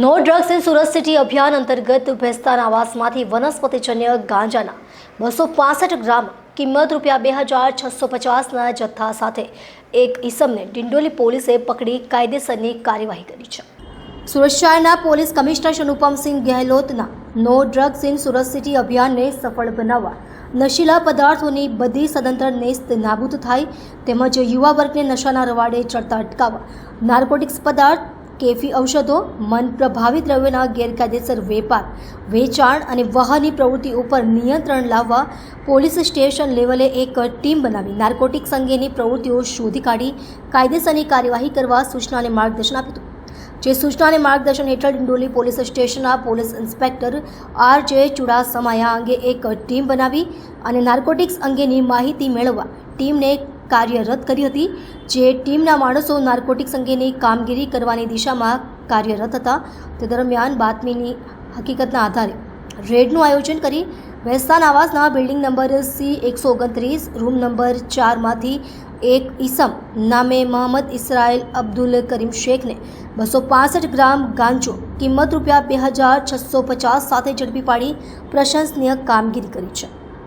No drugs in Surat city અભિયાન અંતર્ગત ભેસ્તાન આવાસમાંથી વનસ્પતિજન્ય ગાંજાના બસો પાસઠ ગ્રામ કિંમત રૂપિયા બે હજાર છસો પચાસના જથ્થા સાથે એક ઈસમને ડિંડોલી પોલીસે પકડી કાયદેસરની કાર્યવાહી કરી છે. સુરત શહેરના police commissioner Anupamsinh ગેહલોતના no drugs in Surat city અભિયાનને સફળ બનાવવા નશીલા પદાર્થોની બધી સદંતર નેસ્ત નાબૂદ થાય તેમજ યુવા વર્ગને નશાના રવાડે ચડતા અટકાવવા નાર્કોટિક્સ પદાર્થ કેફી ઔષધો, મન પ્રભાવિત દ્રવ્યોના ગેરકાયદેસર વેપાર, વેચાણ અને વાહનની પ્રવૃત્તિ ઉપર નિયંત્રણ લાવવા પોલીસ સ્ટેશન લેવલે એક ટીમ બનાવી નાર્કોટિક્સ અંગેની પ્રવૃત્તિઓ શોધી કાઢી કાયદેસરની કાર્યવાહી કરવા સૂચના અને માર્ગદર્શન આપ્યું હતું. જે સૂચના અને માર્ગદર્શન હેઠળ ડિંડોલી પોલીસ સ્ટેશનના પોલીસ ઇન્સ્પેક્ટર આર જે ચુડાસમાયા અંગે એક ટીમ બનાવી અને નાર્કોટિક્સ અંગેની માહિતી મેળવવા ટીમને કાર્યરત કરી હતી, જે ટીમના માણસો નાર્કોટિક્સ અંગેની કામગીરી કરવાની દિશામાં કાર્યરત હતા. તે દરમિયાન બાતમીની હકીકતના આધારે રેડનું આયોજન કરી વેસ્તાન આવાસના બિલ્ડિંગ નંબર સી એકસો ઓગણત્રીસ, રૂમ નંબર ચારમાંથી એક ઈસમ નામે મોહમ્મદ ઇસરાયલ અબ્દુલ કરીમ શેખને બસો પાસઠ ગ્રામ ગાંજો કિંમત રૂપિયા બે હજાર છસો પચાસ સાથે ઝડપી પાડી પ્રશંસનીય કામગીરી કરી છે.